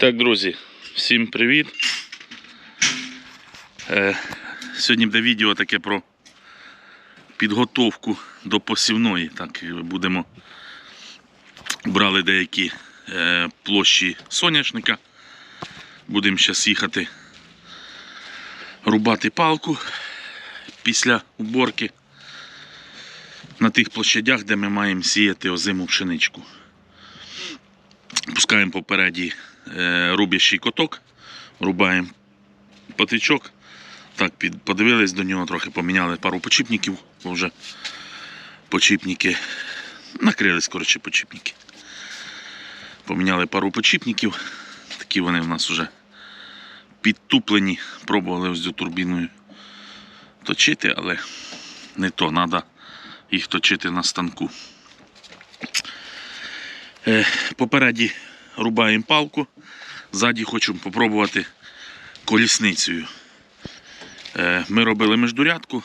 Так, друзі, всім привіт. Е, сьогодні буде відео таке про підготовку до посівної. Так, будемо брали деякі е, площі соняшника. Будемо зараз їхати рубати палку після уборки на тих площадях, де ми маємо сіяти озиму пшеничку. Пускаємо попереді е, рубящий коток, рубаємо патичок. Так, під, подивились до нього, трохи поміняли пару почіпників, бо вже почіпники накрились, коротше, почіпники. Поміняли пару почіпників, такі вони в нас вже підтуплені. Пробували ось цю турбіною точити, але не то, треба їх точити на станку. Е, Попереді рубаємо палку, ззаді хочемо попробувати колісницею. Е, Ми робили междурядку.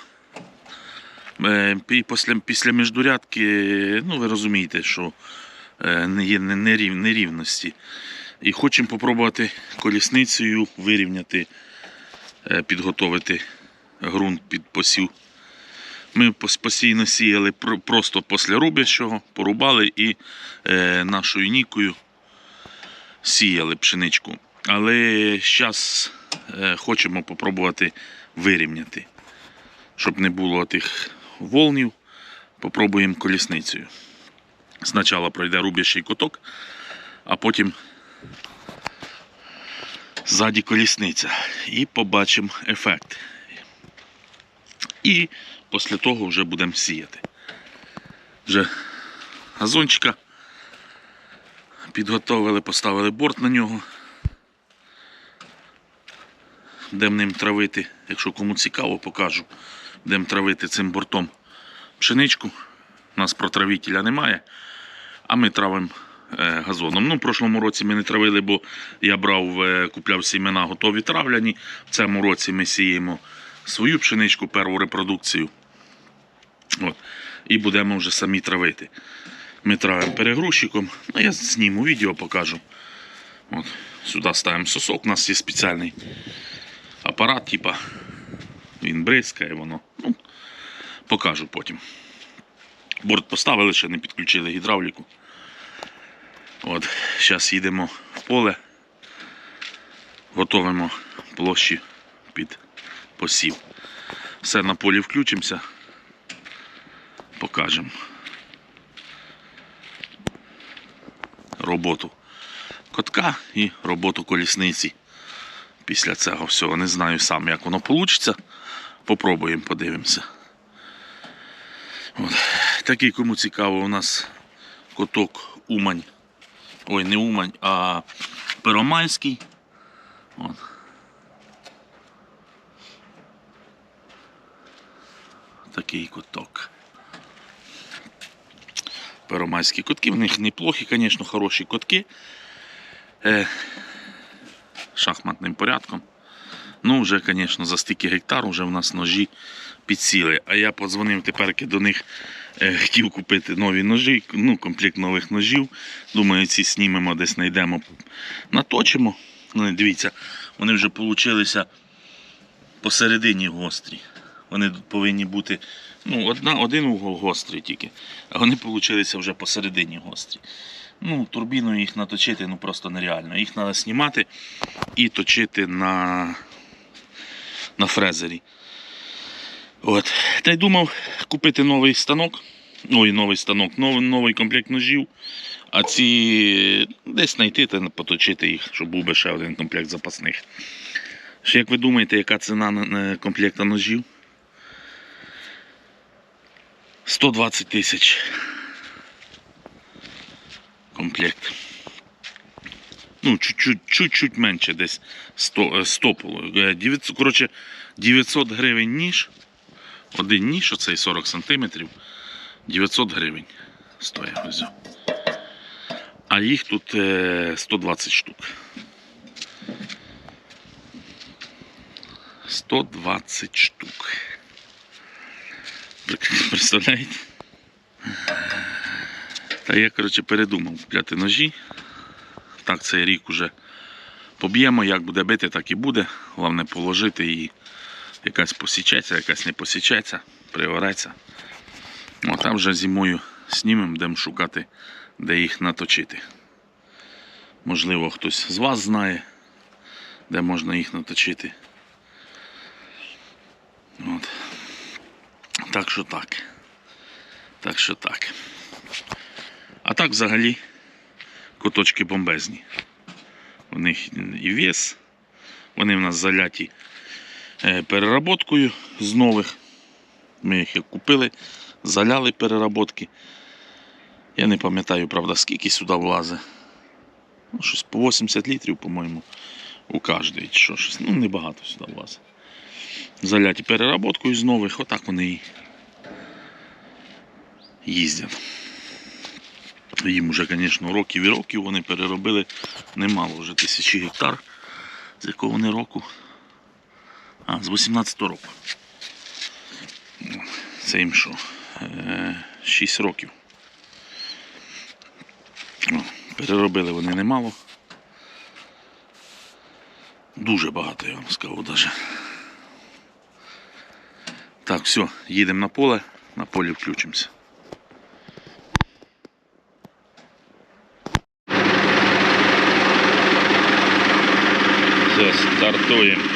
Е, пі- Після, після междурядки, ну ви розумієте, що е, є нерівності. І хочемо попробувати колісницею вирівняти, підготовити ґрунт під посів. Ми пос- постійно сіяли просто після рубящого, порубали і нашою нікою сіяли пшеничку. Але зараз е, хочемо попробувати вирівняти, щоб не було тих волнів. Попробуємо колісницею. Спочатку пройде рубящий коток, а потім ззаді колісниця. І побачимо ефект. І після того вже будемо сіяти. Вже газончика підготовили, поставили борт на нього. Будемо ним травити, якщо кому цікаво, покажу. Будемо травити цим бортом пшеничку. У нас протравителя немає, а ми травимо е, газоном. Ну, в прошлому році ми не травили, бо я брав, е, купляв сімена готові травляні. В цьому році ми сіємо свою пшеничку, перву репродукцію. От. І будемо вже самі травити. Ми травимо перегрузчиком. Ну, я зніму відео, покажу. От. Сюди ставимо сосок. У нас є спеціальний апарат, типа. Він бризкає, воно. Ну, покажу потім. Борт поставили, ще не підключили гідравліку. От, Зараз їдемо в поле, готовимо площі під посів. Все на полі включимося, покажемо роботу котка і роботу колісниці. Після цього всього не знаю сам, як воно вийде. Попробуємо, подивимося. От. Такий, кому цікаво, у нас коток Умань. Ой, не Умань, а Первомайський. От. Такий коток. Первомайські котки, в них неплохі, звісно, хороші котки. Е, шахматним порядком. Ну, вже, звісно, за стільки гектар вже в нас ножі підсіли. А я подзвонив тепер до них, е, хотів купити нові ножі, ну, комплект нових ножів. Думаю, ці знімемо, десь знайдемо, наточимо. Ну, дивіться, вони вже получилися посередині гострі. Вони повинні бути ну, одна, один угол гострий тільки, а вони получилися вже посередині гострі. Ну, турбіною їх наточити ну, просто нереально. Їх треба знімати і точити на, на фрезері. От. Та й думав купити новий станок. Ой, новий станок, новий, новий комплект ножів. А ці десь знайти та поточити їх, щоб був би ще один комплект запасних. Ще як ви думаєте, яка ціна на- на комплекта ножів? 120 тисяч. Комплект. Ну, чуть-чуть, менше, десь 100, е, 100 було. Е, 900, коротше, 900 гривень ніж. Один ніж, оцей 40 сантиметрів. 900 гривень стоїть ось. А їх тут е, 120 штук. 120 штук. Представляєте? Та я, коротше, передумав купляти ножі. Так, цей рік уже Поб'ємо, як буде бити, так і буде. Головне положити і якась посічеться, якась не посічеться, приореться. Ну, там вже зимою знімемо, будемо шукати, де їх наточити. Можливо, хтось з вас знає, де можна їх наточити. От. Так що так. Так що так. А так взагалі куточки бомбезні. У них і вес, вони в нас заляті е, переработкою з нових. Ми їх купили, заляли переработки. Я не пам'ятаю, правда, скільки сюди влазить. Ну, щось по 80 літрів, по-моєму, у кожний. чи Що, щось. Ну, небагато сюди влазить. Заляті переработкою з нових, отак вони їздять. Їм вже, звісно, років і років вони переробили немало, вже тисячі гектар. З якого вони року? А, з 18-го року. Це їм що? 6 років. Переробили вони немало. Дуже багато, я вам скажу даже. Так, все, їдемо на поле, на полі включимося. стартуємо.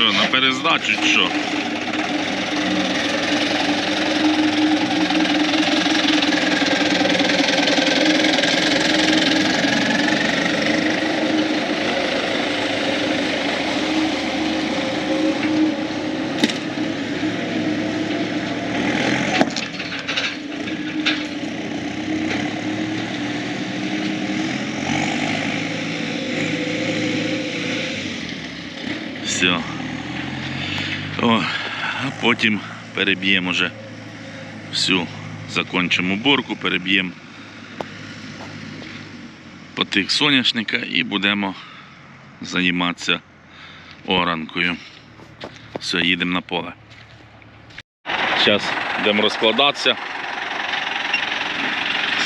Що, на перездачу чи що? Все. О, а потім переб'ємо вже всю, закончимо уборку, переб'ємо потих соняшника і будемо займатися оранкою. Все, їдемо на поле. Зараз йдемо розкладатися.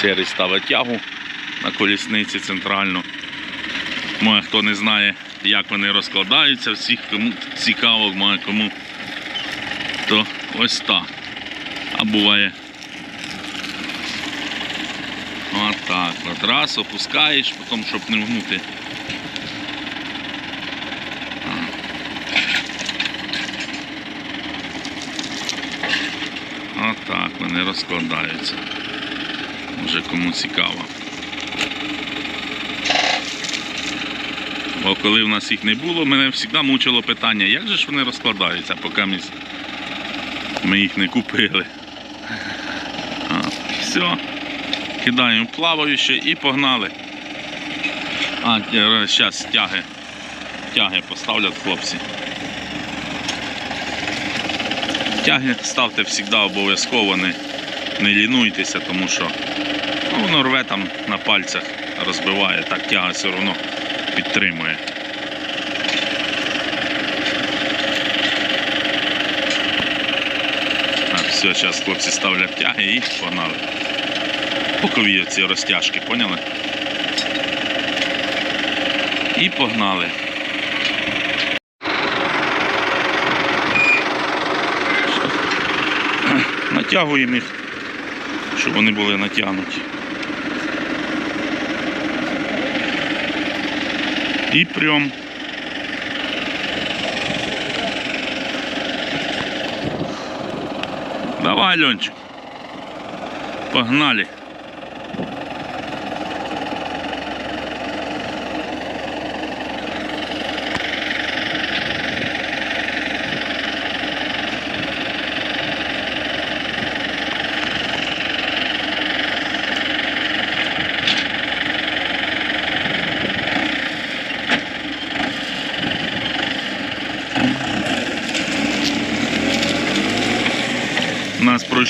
Серий ставить тягу на колісниці центральну. Може, хто не знає, як вони розкладаються, всіх кому цікаво, може кому, то ось так. А буває. Отак. От раз опускаєш, потім, щоб не вгнути. Отак вони розкладаються. Може кому цікаво. Бо коли в нас їх не було, мене завжди мучило питання, як же ж вони розкладаються, поки ми, ми їх не купили. А, все. Кидаємо плаваюче і погнали. А, зараз тяги. Тяги поставлять хлопці. Тяги ставте завжди обов'язково, не, не лінуйтеся, тому що ну, воно рве там на пальцях, розбиває, так тяга все одно підтримує. Так, все, зараз хлопці ставлять тяги і погнали. Бокові ці розтяжки, поняли? І погнали. Натягуємо їх, щоб вони були натягнуті. І прям. Давай, Ленчик. Погнали.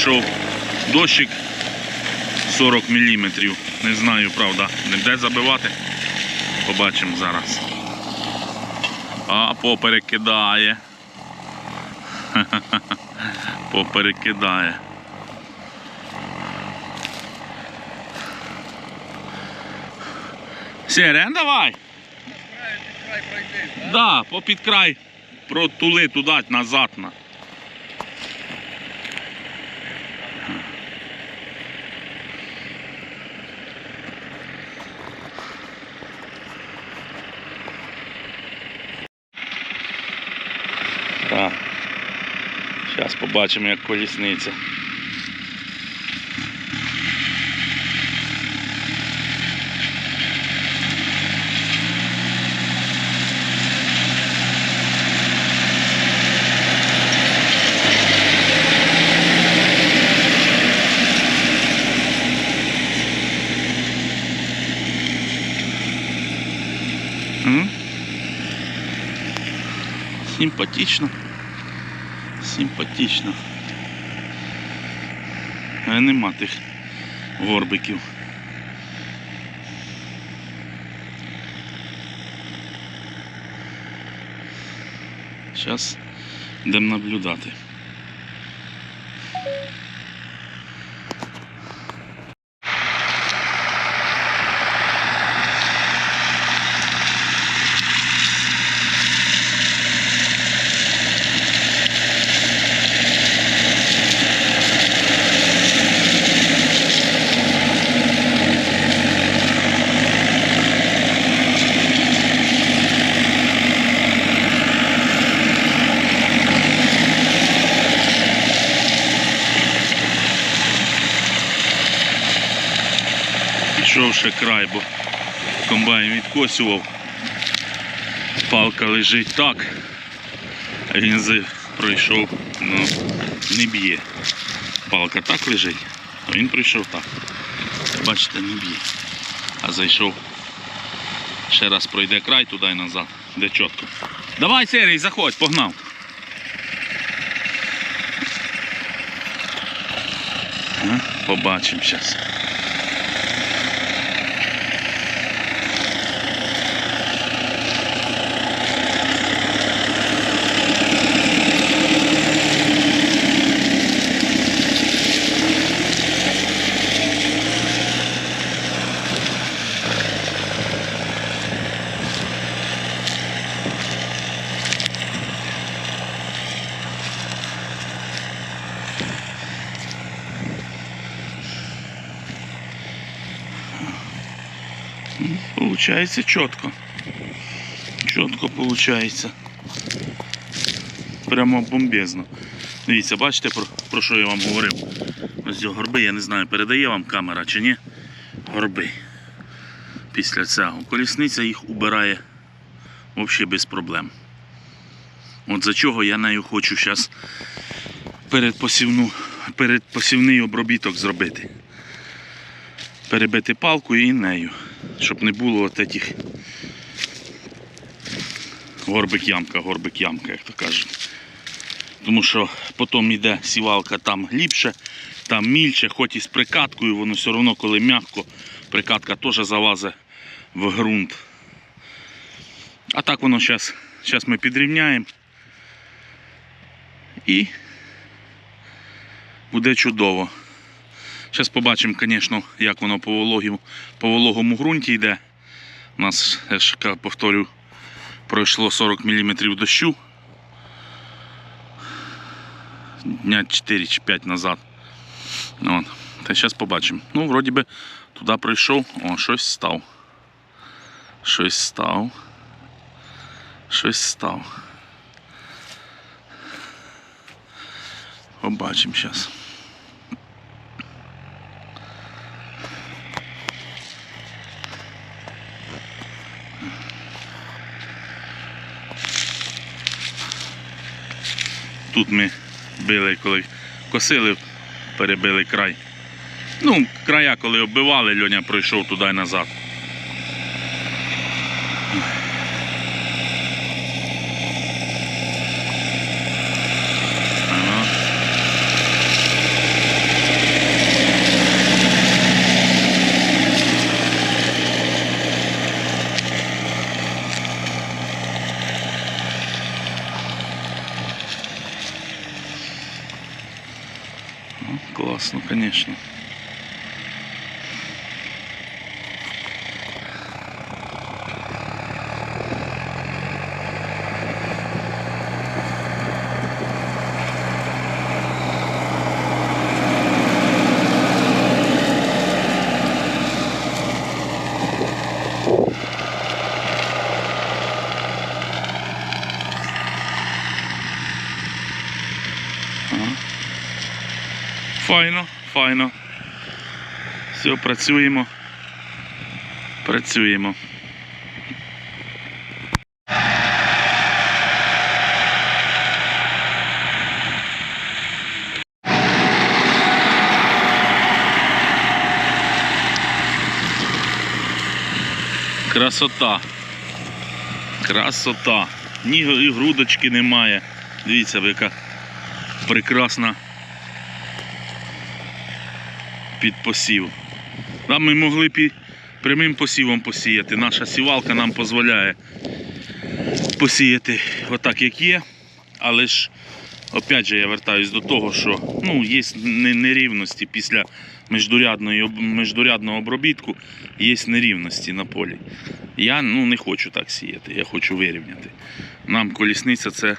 Пройшов дощик 40 мм. Не знаю, правда, не де забивати. Побачимо зараз. А, поперекидає. Поперекидає. Сірен, давай. Да, попід край протули туди, назад. На. Так. Зараз побачимо, як колісниця. М? Симпатично. Симпатично. А нема тих горбиків. Зараз йдемо наблюдати. Ще край, бо комбайн відкосював. Палка лежить так, а він пройшов, ну, не б'є. Палка так лежить, а він прийшов так. Бачите, не б'є. А зайшов. Ще раз пройде край туди і назад, де чітко. Давай, Серій, заходь, погнав. Побачимо зараз. Получається чітко. Чітко получається. Прямо бомбезно. Дивіться, бачите, про, про що я вам говорив? Ось ці горби, я не знаю, передає вам камера чи ні. Горби. Після цього. Колісниця їх убирає взагалі без проблем. От за чого я нею хочу зараз передпосівну, передпосівний обробіток зробити. Перебити палку і нею, щоб не було от этих горбик-ямка, горбик-ямка, як то кажуть. Тому що потім йде сівалка там ліпше, там мільче, хоч і з прикаткою, воно все одно, коли м'яко, прикатка теж залазить в ґрунт. А так воно зараз, зараз ми підрівняємо. І буде чудово. Зараз побачимо, звісно, як воно по, вологому, по вологому ґрунті йде. У нас, я ж повторю, пройшло 40 мм дощу. Дня 4 чи 5 назад. От. Та зараз побачимо. Ну, вроді би, туди прийшов, о, щось став. Щось став. Щось став. Побачимо зараз. Тут ми били, коли косили, перебили край. Ну, края, коли оббивали, Льоня пройшов туди і назад. Ага. Класно, звісно. Файно, файно. Все, працюємо. Працюємо. Красота. Красота. Ні і грудочки немає. Дивіться, яка прекрасна під посів. Там ми могли і прямим посівом посіяти. Наша сівалка нам дозволяє посіяти отак, як є. Але ж, опять же, я вертаюсь до того, що ну, є нерівності після міждурядного обробітку, є нерівності на полі. Я ну, не хочу так сіяти, я хочу вирівняти. Нам колісниця це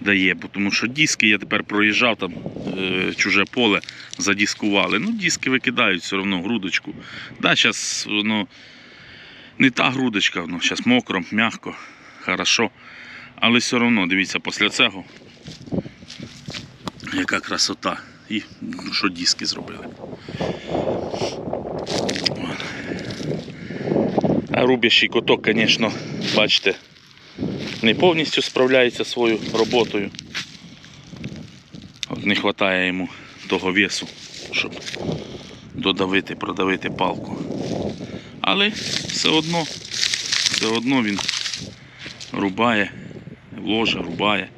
дає, тому що диски я тепер проїжджав там е, чуже поле, задіскували. Ну, диски викидають все одно грудочку. Да, зараз воно не та грудочка, воно зараз мокро, м'яко, хорошо. Але все одно, дивіться, після цього яка красота. І ну, що диски зробили. А рубящий коток, звісно, бачите, не повністю справляється своєю роботою. От не вистачає йому того весу, щоб додавити, продавити палку. Але все одно, все одно він рубає, ложе, рубає.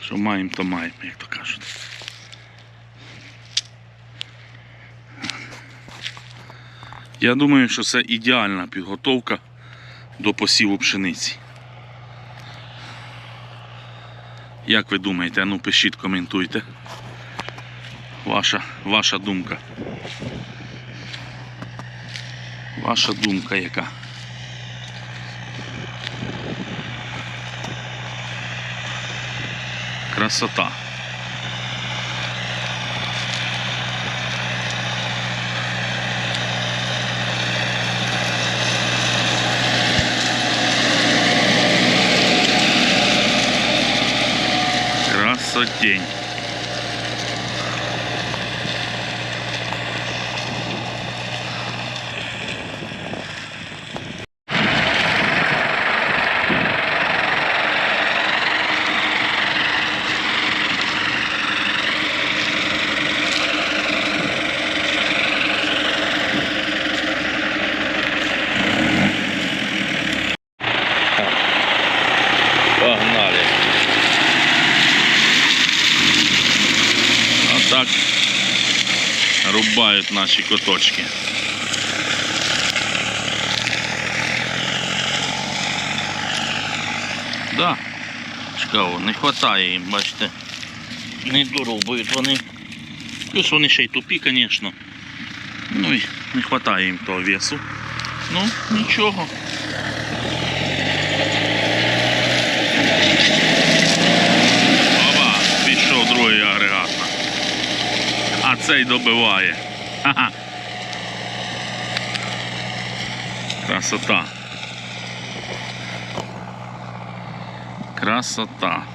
Що маємо, то маємо, як то кажуть. Я думаю, що це ідеальна підготовка до посіву пшениці. Як ви думаєте? Ну пишіть, коментуйте. Ваша, ваша думка. Ваша думка яка? Красота. Красотень. Погнали. А так коточки. Да, цікаво, не вистачає їм, бачите. Не дорубують вони. Плюс вони ще й тупі, звісно. Ну і не вистачає їм того весу. Ну, нічого. Оба, пішов другий агрегат. А цей добиває. Ха-ха. Красота. Красота.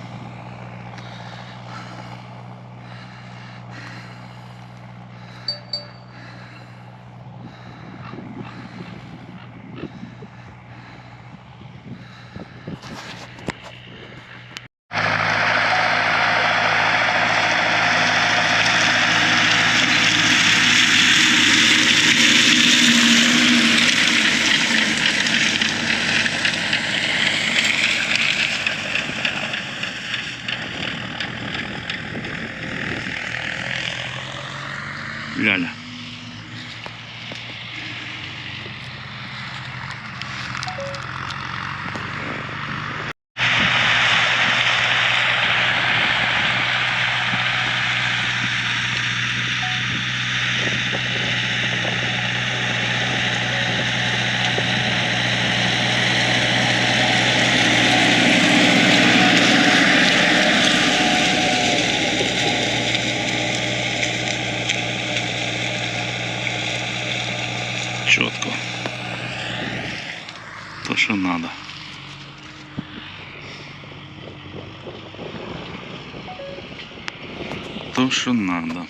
Ляля. То, що треба. То, що треба.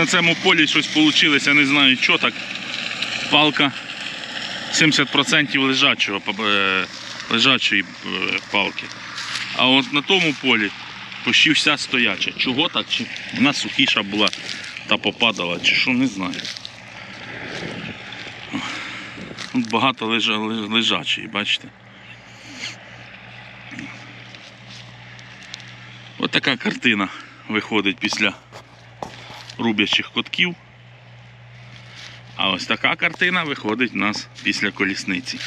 На цьому полі щось вийшло, не знаю що так. Палка 70% лежачого, е, лежачої е, палки. А от на тому полі почти вся стояча. Чого так? Чи вона сухіша була та попадала, чи що, не знаю. Тут багато лежа, лежачої, бачите? Ось така картина виходить після рубячих котків. А ось така картина виходить у нас після колісниці.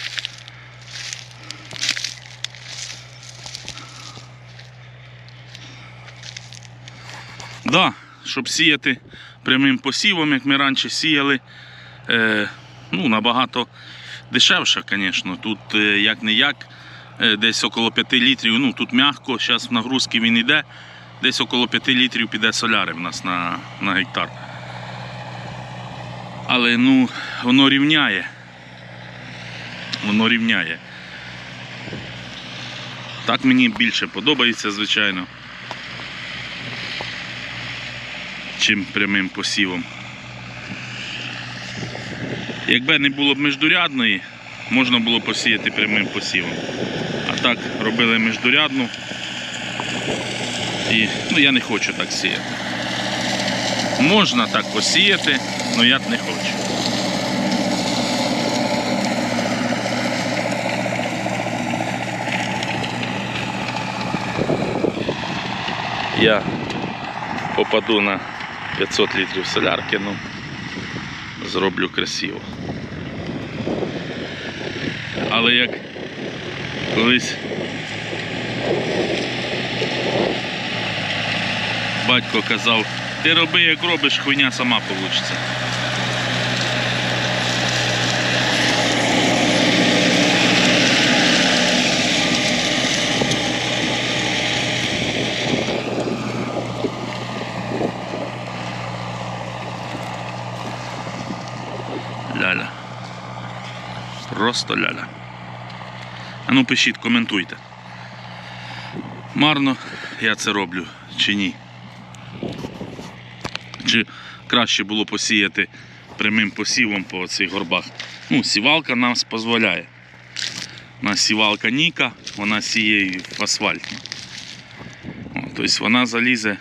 Да, щоб сіяти прямим посівом, як ми раніше сіяли, е, ну, набагато дешевше, звісно. Тут е, як не як, е, десь около 5 літрів. Ну, тут м'яко, зараз в нагрузки він йде. Десь около 5 літрів піде соляри в нас на, на гектар. Але ну, воно рівняє. Воно рівняє. Так мені більше подобається, звичайно. Чим прямим посівом. Якби не було б междурядної, можна було посіяти прямим посівом. А так робили междурядну. І ну, я не хочу так сіяти. Можна так посіяти, але я не хочу. Я попаду на 500 літрів солярки, ну зроблю красиво. Але як колись батько казав, ти роби як робиш, хуйня сама получиться. Ляля. Просто ляля. А ну пишіть, коментуйте. Марно я це роблю чи ні? Чи краще було посіяти прямим посівом по цих горбах? Ну, сівалка нам дозволяє. У нас сівалка Ніка, вона сіє в асфальті. Тобто вона залізе.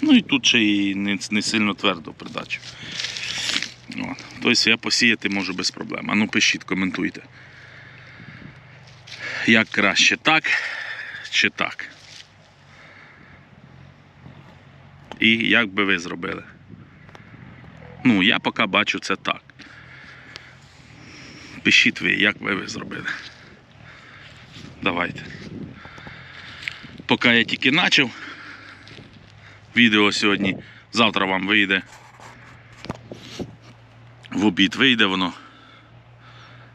Ну і тут ще і не, не сильно твердо придачу. Тобто я посіяти можу без проблем. А ну пишіть, коментуйте. Як краще так чи так? І як би ви зробили? Ну, я поки бачу це так. Пишіть ви, як би ви зробили. Давайте. Поки я тільки почав. Відео сьогодні. Завтра вам вийде. В обід вийде воно.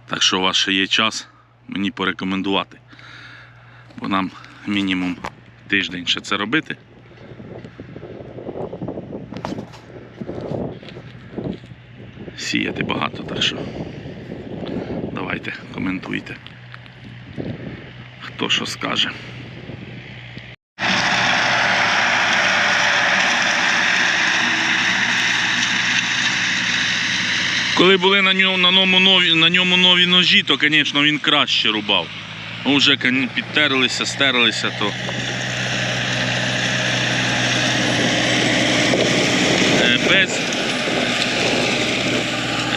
Так що у вас ще є час мені порекомендувати. Бо нам мінімум тиждень ще це робити. сіяти багато, так що давайте, коментуйте, хто що скаже. Коли були на ньому на ньому нові на ньому нові ножі, то, звісно, він краще рубав. Ну, Вже підтерлися, стерлися, то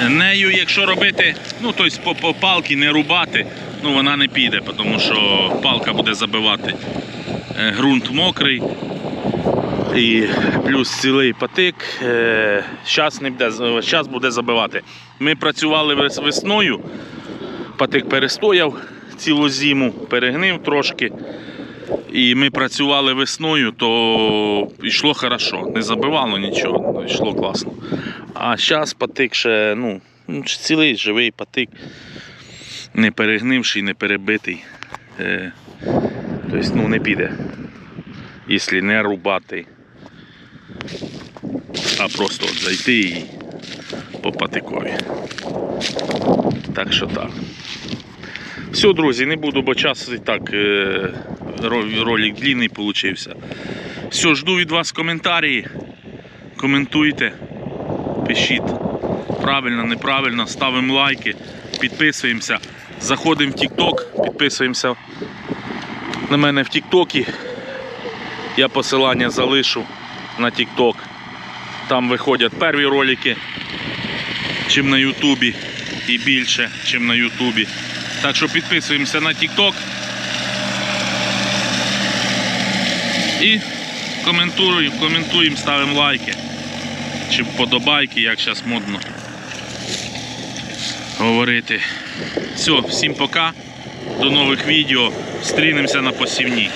нею, якщо робити, ну тобто по, по палки не рубати, ну вона не піде, тому що палка буде забивати. Е, Ґрунт мокрий. І плюс цілий патик. Зараз не буде, зараз буде забивати. Ми працювали весною, патик перестояв цілу зиму, перегнив трошки. І ми працювали весною, то йшло хорошо. Не забивало нічого, йшло класно. А зараз патик ще, ну, ну, цілий живий патик, не перегнивший, не перебитий. Е, тобто, ну, не піде, якщо не рубати, а просто от зайти і по патикові. Так що так. Все, друзі, не буду, бо час і так е, ролик длинний получився. Все, жду від вас коментарі. Коментуйте, пишіть правильно, неправильно, ставимо лайки, підписуємося, заходимо в TikTok, підписуємося на мене в TikTok. Я посилання залишу на TikTok. Там виходять перві ролики, чим на Ютубі і більше, чим на Ютубі. Так що підписуємося на TikTok. І коментуємо, коментуємо, ставимо лайки. Чи вподобайки, як зараз модно говорити. Все, всім пока. До нових відео. Стрінемося на посівні.